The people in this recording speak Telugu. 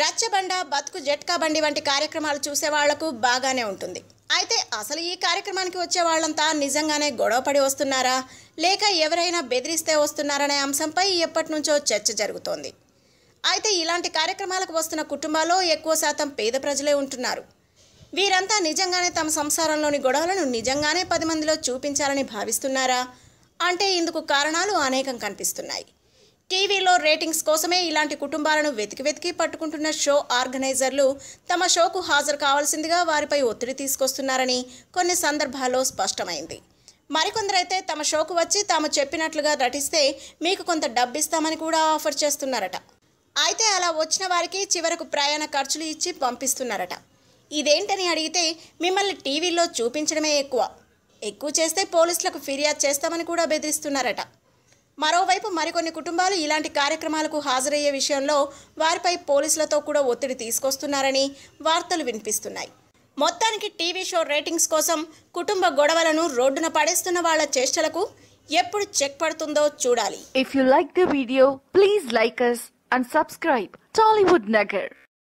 రచ్చబండ బతుకు జట్కా బండి వంటి కార్యక్రమాలు చూసే వాళ్ళకు బాగానే ఉంటుంది. అయితే అసలు ఈ కార్యక్రమానికి వచ్చే వాళ్ళంతా నిజంగానే గొడవపడి వస్తున్నారా? లేక ఎవరైనా బెదిరిస్తే వస్తున్నారనే అంశంపై ఎప్పటి నుంచో చర్చ జరుగుతోంది. అయితే ఇలాంటి కార్యక్రమాలకు వస్తున్న కుటుంబాల్లో ఎక్కువ శాతం పేద ప్రజలే ఉంటున్నారు. వీరంతా నిజంగానే తమ సంసారంలోని గొడవలను నిజంగానే పది మందిలో చూపించాలని భావిస్తున్నారా? అంటే ఇందుకు కారణాలు అనేకం కనిపిస్తున్నాయి. టీవీలో రేటింగ్స్ కోసమే ఇలాంటి కుటుంబాలను వెతికి వెతికి పట్టుకుంటున్న షో ఆర్గనైజర్లు తమ షోకు హాజరు కావాల్సిందిగా వారిపై ఒత్తిడి తీసుకొస్తున్నారని కొన్ని సందర్భాల్లో స్పష్టమైంది. మరికొందరైతే తమ షోకు వచ్చి తాము చెప్పినట్లుగా నటిస్తే మీకు కొంత డబ్బిస్తామని కూడా ఆఫర్ చేస్తున్నారట. అయితే అలా వచ్చిన వారికి చివరకు ప్రయాణ ఖర్చులు ఇచ్చి పంపిస్తున్నారట. ఇదేంటని అడిగితే మిమ్మల్ని టీవీలో చూపించడమే ఎక్కువ. ఎక్కువ చేస్తే పోలీసులకు ఫిర్యాదు చేస్తామని కూడా బెదిరిస్తున్నారట. మరోవైపు మరికొన్ని కుటుంబాలు ఇలాంటి కార్యక్రమాలకు హాజరయ్యే విషయంలో వారిపై పోలీసులతో కూడా ఒత్తిడి తీసుకొస్తున్నారని వార్తలు వినిపిస్తున్నాయి. మొత్తానికి టీవీ షో రేటింగ్స్ కోసం కుటుంబ గొడవలను రోడ్డున పడేస్తున్న వాళ్ళ చేష్టలకు ఎప్పుడు చెక్ పడుతుందో చూడాలి. If you like the video please like us and subscribe Tollywood Nagar